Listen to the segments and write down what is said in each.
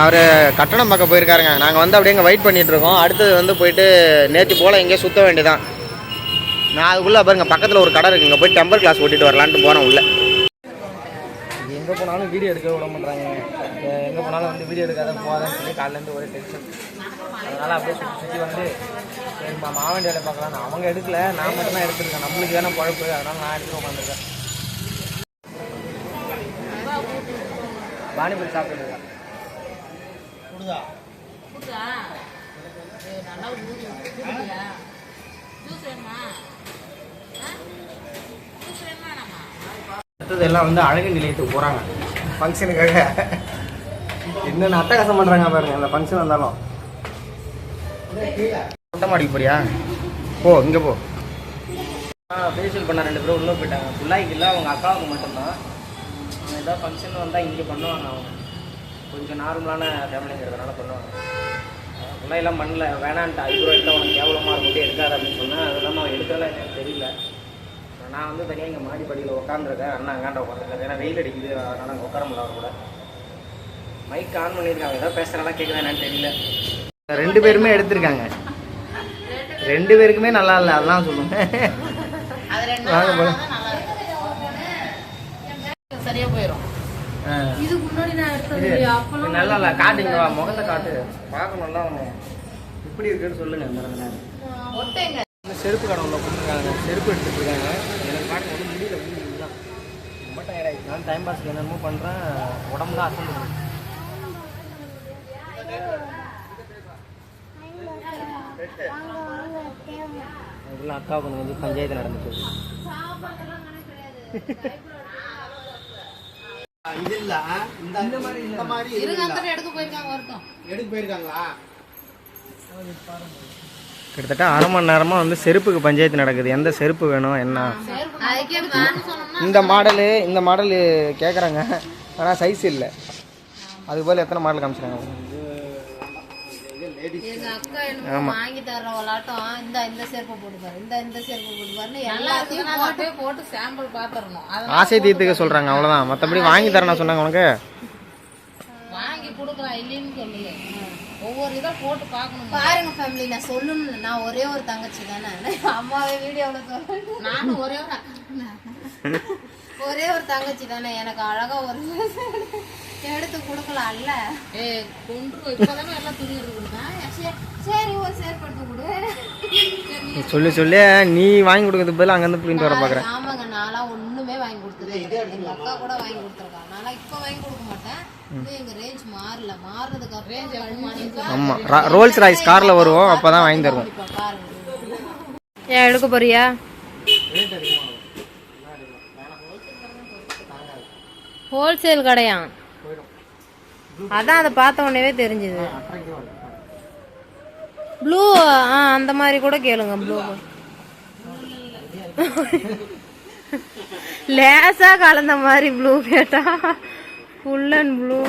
அவர் கட்டணம் பார்க்க போயிருக்காருங்க. நாங்கள் வந்து அப்படியே இங்கே வெயிட் பண்ணிட்டு இருக்கோம் அடுத்தது வந்து போயிட்டு நேற்று போல் எங்கேயோ சுற்ற வேண்டியதான் நான் அதுக்குள்ளே பாருங்க பக்கத்தில் ஒரு கடை இருக்குங்க போய் டெம்பர் கிளாஸ் ஓட்டிட்டு வரலான்ட்டு போகிறேன் உள்ளே. எங்கே போனாலும் வீடியோ எடுக்க விட மாட்டாங்க எங்கே போனாலும் வந்து வீடியோ எடுக்காத போகாதன்னு சொல்லி காலையிலேருந்து ஒரே டென்ஷன் அதனால் அப்படியே சுற்றி சுற்றி வந்து சரி மா மாவண்டி வேலை பார்க்கலாம் அவங்க எடுக்கல. நான் மட்டும் தான் எடுத்துருக்கேன். நம்மளுக்கு வேணா பழப்பு. அதனால் நான் எடுத்து உட்காந்துருக்கேன் பானிபூரி சாப்பிட்டுருக்கேன் அடுத்தது எல்லாம் வந்து அழகு நிலையத்துக்கு போகிறாங்க ஃபங்க்ஷனுக்காக என்னென்ன அட்டகாசம் பண்ணுறாங்க பாருங்க அந்த ஃபங்க்ஷன் வந்தாலும். மொட்டை மாடிக்கு போறியா? போ இங்கே போ. ஃபேஷியல் பண்ண ரெண்டு பேரும் உள்ளே போயிட்டாங்க. பிள்ளைக்கு இல்லை அவங்க அக்காவுக்கு மட்டும்தான். ஏதாவது ஃபங்க்ஷன் வந்தால் இங்கே பண்ணுவாங்க அவங்க. கொஞ்சம் நார்மலான ஃபேமிலிங்கிறதுனால பண்ணுவாங்க. பிள்ளையெல்லாம் பண்ணல. வேணான்ட்டு. ஐப்ரோ எடுத்தால் உனக்கு கேவலமாக இருக்கும். எடுக்காத அப்படின்னு சொன்னேன் அது இல்லாமல் அவன் எடுக்கல. எனக்கு தெரியல. நான் வந்து தனியாக இங்கே மாடிப்படியில் உட்காந்துருக்கேன் அண்ணா அங்காண்ட உட்காந்துருக்கேன் ஏன்னா வெயில் அடிக்குது. அதனால் அங்கே உட்கார முடியல அவர் கூட. மைக் ஆன் பண்ணியிருக்காங்க. ஏதோ பேசுகிறதா கேட்குதா என்னன்னு தெரியல. ரெண்டு பேருமே எடுத்திருக்காங்க. ரெண்டு பேருக்குமே நல்லா இல்லை. அதெல்லாம் சொல்லுங்க வாங்க போலாம். இதுக்கு முன்னாடி நான் எடுத்தது இது அப்பெல்லாம் நல்லா இல்லை காட்டுங்க வா முகத்தை காட்டு. பார்க்க நல்லா எப்படி இருக்குன்னு சொல்லுங்க. ஒட்டைங்க. செருப்பு கடை உள்ள கொடுத்துருக்காங்க செருப்பு எடுத்துட்டு இருக்காங்க. எனக்கு பாருங்க ஒன்றும் முடியல முடியல. ரொம்ப டயர்டாகி நான் டைம் பாஸ்க்கு என்னென்னமோ பண்ணுறேன் உடம்பு தான் அசந்து அக்காவுக்கு வந்து பஞ்சாயத்து நடந்துட்டு இந்த மாதிரி இந்த மாதிரி எடுக்க போயிருக்காங்க எடுக்க போயிருக்காங்களா? கிட்டத்தட்ட அரை மணி நேரமாக வந்து செருப்புக்கு பஞ்சாயத்து நடக்குது. எந்த செருப்பு வேணும் என்ன? அதுக்கே இந்த மாடலு இந்த மாடலு கேட்குறாங்க ஆனால் சைஸ் இல்லை. அது போல் எத்தனை மாடல் காமிச்சிருக்காங்க? எங்க அக்கா என்னமோ வாங்கி தர்றவளாட்டம் இந்த இந்த செருப்பை போட்டு பாரு இந்த இந்த செருப்பை போட்டு பாருன்னு எல்லாத்தையும் போட்டு போட்டு சாம்பிள் பாத்துறணும் ஆசை தீர்த்துக்க சொல்கிறாங்க அவ்வளோதான் மற்றபடி வாங்கி தரேன் சொன்னாங்க உனக்கு. வாங்கி கொடுக்கலாம் இல்லைன்னு சொல்லி ஒவ்வொரு இதை போட்டு பார்க்கணும்? பாருங்க ஃபேமிலி நான் சொல்லணும் நான் ஒரே ஒரு தங்கச்சி தானே. அம்மாவே வீடியோவில் சொல்ல நானும் ஒரே ஒரு ஒரே ஒரு தங்கச்சி தானே எனக்கு அழகா ஒரு எடுத்து கொடுக்கலாம்ல? ஏ கொண்டு இப்போதானே எல்லாம் துணி கொடுத்தேன். சரி ஒரு சேர்ப்பு எடுத்து கொடு. சொல்லி சொல்லி. நீ வாங்கி கொடுக்கறதுக்கு பதிலாக அங்கேருந்து பிடிங்கிட்டு வர பார்க்குறேன். ஆமாங்க நான்லாம் ஒண்ணுமே வாங்கி கொடுத்தது எங்க அக்கா கூட வாங்கி கொடுத்துருக்கா நான்லாம் இப்போ வாங்கி கொடுக்க மாட்டேன். ஆமாம் ரோல்ஸ் ராய்ஸ் காரில் வருவோம். அப்போ தான் வாங்கி தருவோம். ஏன் எடுக்க போறியா? ஹோல்சேல் கடையா? அதான் அதை பார்த்த உடனே தெரிஞ்சுது. ப்ளூ ஆ அந்த மாதிரி கூட கேளுங்க ப்ளூ. லேசா கலந்த மாதிரி ப்ளூ கேட்டா. Full and blue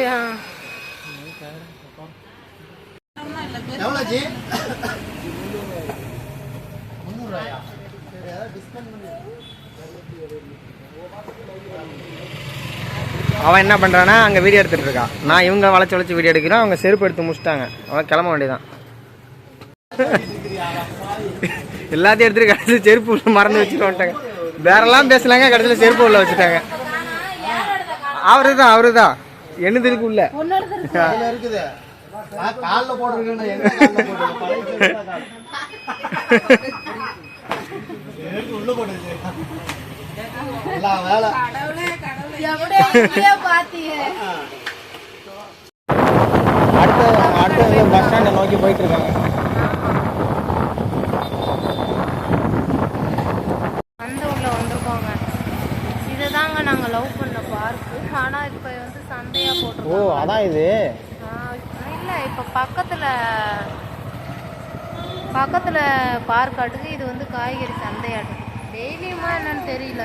Yeah. சரி டிஸ்கவுண்ட் பண்ணி அவன் என்ன பண்ணுறான்னா அங்கே வீடியோ எடுத்துகிட்டு இருக்கான் நான் இவங்க வளைச்சு வளைச்சு வீடியோ எடுக்கிறோம் அவங்க செருப்பு எடுத்து முடிச்சிட்டாங்க அவன் கிளம்ப வேண்டியதான். எல்லாத்தையும் எடுத்துட்டு கடைசியில் செருப்பு உள்ள மறந்து வச்சுட்டு வந்துட்டாங்க. வேறெல்லாம் பேசுனாங்க கடைசியில் செருப்பு உள்ள வச்சுட்டாங்க. அவரு தான் அவரு தான் என்னதுக்கு உள்ள அதில் இருக்குது. காலில் போட்டிருக்கேன்? உள்ள போட்டுருச்சு எல்லா வேலை. அடுத்த அடுத்த பஸ் ஸ்டாண்டை நோக்கி போயிட்டு இருக்காங்க. பக்கத்தில் பக்கத்தில் பார்க்காட்டுக்கு இது வந்து காய்கறி சந்தையாட்டுக்கு டெய்லியுமா என்னன்னு தெரியல.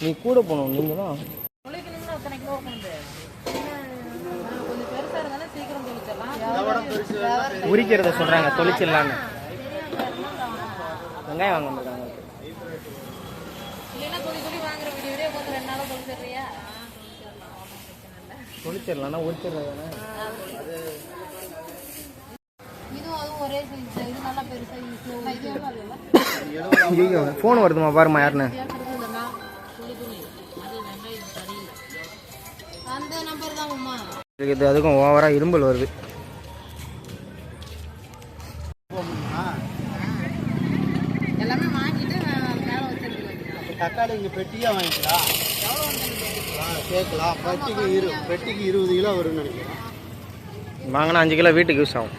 நீ கூட போகணும் நீங்கள்? தான் உரிக்கிறத சொல்கிறாங்க தொழிச்சிடலான்னு வெங்காயம் வாங்க மாட்டாங்க இதுவும் அதுவும் ஒரே சைஸ் இது நல்லா எவ்வளோ இல்லை ஐயோ ஃபோன் வருதுமா பாருமா யாருன்னு. அந்த நம்பர் தான் அம்மா இது அதுக்கும் ஓவராக இரும்பல் வருது. எல்லாமே வாங்கிட்டு மேலே தக்காளி இங்க பெட்டியா வாங்கிக்கலாம் கேட்கலாம். பெட்டிக்கு இரு பெட்டிக்கு இருபது கிலோ வரும்னு நினைக்கிறேன். வாங்கினா அஞ்சு கிலோ வீட்டுக்கு யூஸ் ஆகும்.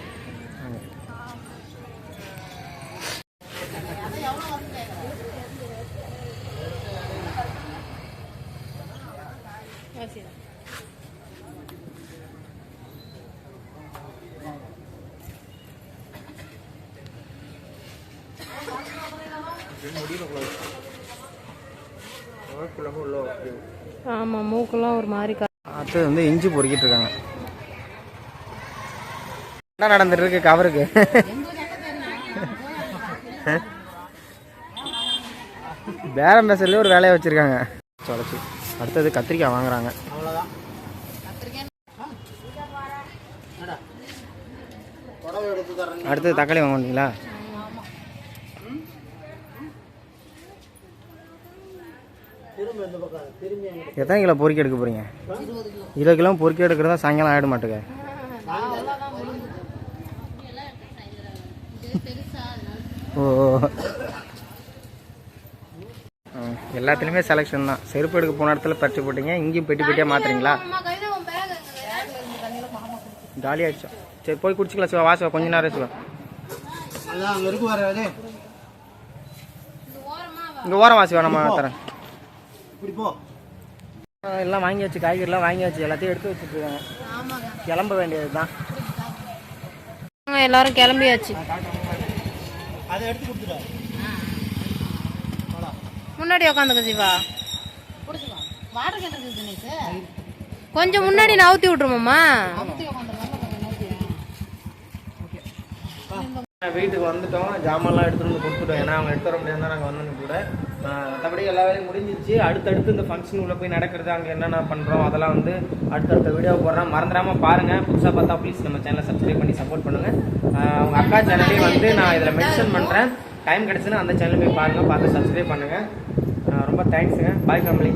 ஆமாம் மூக்கெல்லாம் ஒரு மாதிரி க- வந்து இஞ்சி பொறுக்கிட்டு இருக்காங்க. என்ன நடந்துட்டு இருக்கு கவருக்கு? பேரம் பேசல ஒரு வேலையை வச்சிருக்காங்க. தொலைச்சி அடுத்தது கத்திரிக்காய் வாங்குறாங்க. அடுத்தது தக்காளி வாங்க வந்தீங்களா எத்தனை கிலோ பொறுக்கி எடுக்க போறீங்க? இருபது கிலோ பொறுக்கி எடுக்கிறதா சாயங்காலம் ஆயிட மாட்டுங்க. ஓ எல்லாத்துலேயுமே செலெக்ஷன் தான். செருப்பு எடுக்க போன இடத்துல பறிச்சு போட்டீங்க இங்கேயும் பெட்டி பெட்டியாக மாத்துறீங்களா? அம்மா கையில் உன் பேக் இருந்து தண்ணியில் மாமா கொடுத்து ஜாலியாக ஆயிடுச்சோம் சரி போய் குடிச்சிக்கலாம் சிவா. வாசுவா கொஞ்ச நேரம் சிவா. இங்கே ஓரம் வாசிவா நம்ம தரேன். இப்படி போ. ஆ, எல்லாம் வாங்கியாச்சு காய்கறிலாம் வாங்கியாச்சு எல்லாத்தையும் எடுத்து ஆமாங்க. கிளம்ப வேண்டியது தான் வாங்க, எல்லாரும் கிளம்பியாச்சு. அதை எடுத்து கொடுத்துரு முன்னாடி உட்காந்துக்க சிவா பிடிச்சிக்கோ வாட்டர் கேன் இருக்குது தினேஷ். கொஞ்சம் முன்னாடி நவுத்தி விட்டுருமாம்மா ஊற்றி நேரத்துக்கு வீட்டுக்கு வந்துட்டோம். ஜாமான்லாம் எடுத்துட்டு வந்து கொடுத்துட்டோம். ஏன்னா அவங்க எடுத்து வர முடியாது நாங்கள் வந்தோம் கூட. மற்றபடி எல்லா வேலையும் முடிஞ்சிச்சு அடுத்தடுத்து இந்த ஃபங்க்ஷன் உள்ளே போய் நடக்கிறது அங்கே என்னென்ன பண்ணுறோம் அதெல்லாம் வந்து அடுத்தடுத்த வீடியோ போடுறோம் மறந்துடாமல் பாருங்கள் புதுசாக பார்த்தா ப்ளீஸ் நம்ம சேனலை சப்ஸ்கிரைப் பண்ணி சப்போர்ட் பண்ணுங்கள் அவங்க அக்கா சேனலையும் வந்து நான் இதில் மென்ஷன் பண்ணுறேன் டைம் கிடச்சுன்னா அந்த சேனல் போய் பாருங்கள் பார்த்து சப்ஸ்கிரைப் பண்ணுங்கள் ரொம்ப தேங்க்ஸுங்க பாய் ஃபேமிலி